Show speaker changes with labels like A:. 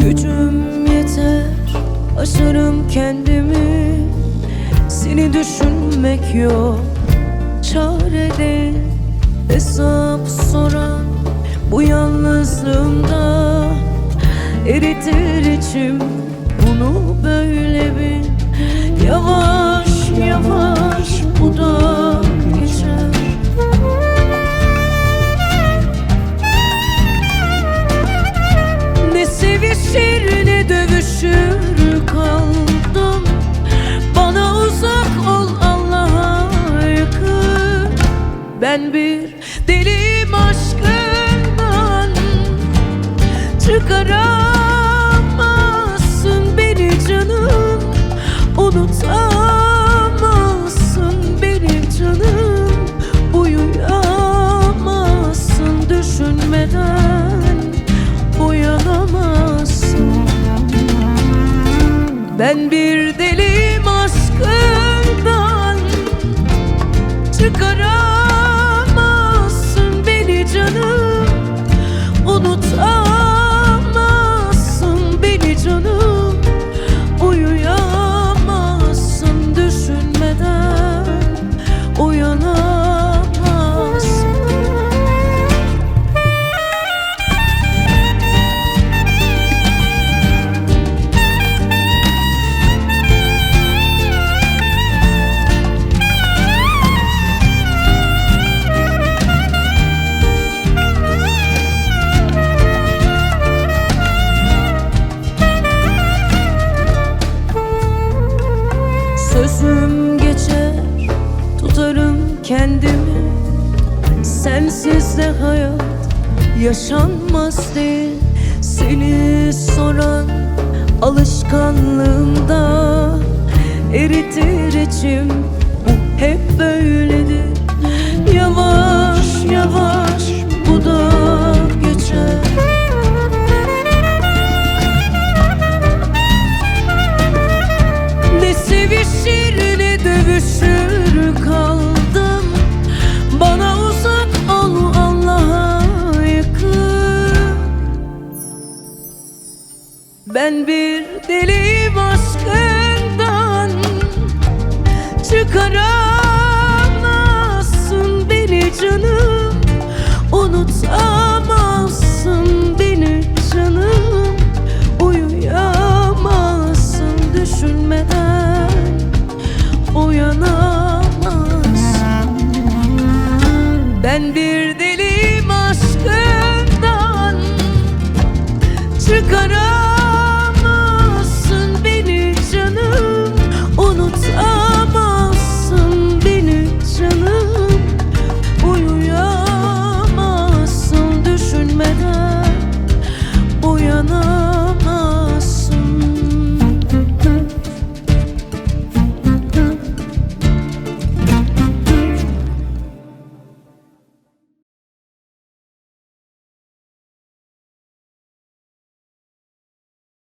A: Gücüm yeter Aşarım kendimi. Seni düşünmek yok Çare değil Hesap soran Bu yalnızlığımda Eritir içim. Ben bir deliyim aşkından Çıkaramazsın beni canım Unutamazsın benim canım Uyuyamazsın düşünmeden Uyanamazsın. Ben bir deliyim Sözüm geçer tutarım kendimi. Sensiz de hayat yaşanmaz değil. Seni soran alışkanlığımda Eritir içim. Bu hep yavaş Ben bir deli aşkından Çıkaramazsın beni canım. Unutamazsın beni canım. Uyuyamazsın düşünmeden. Uyanamazsın. Ben bir deli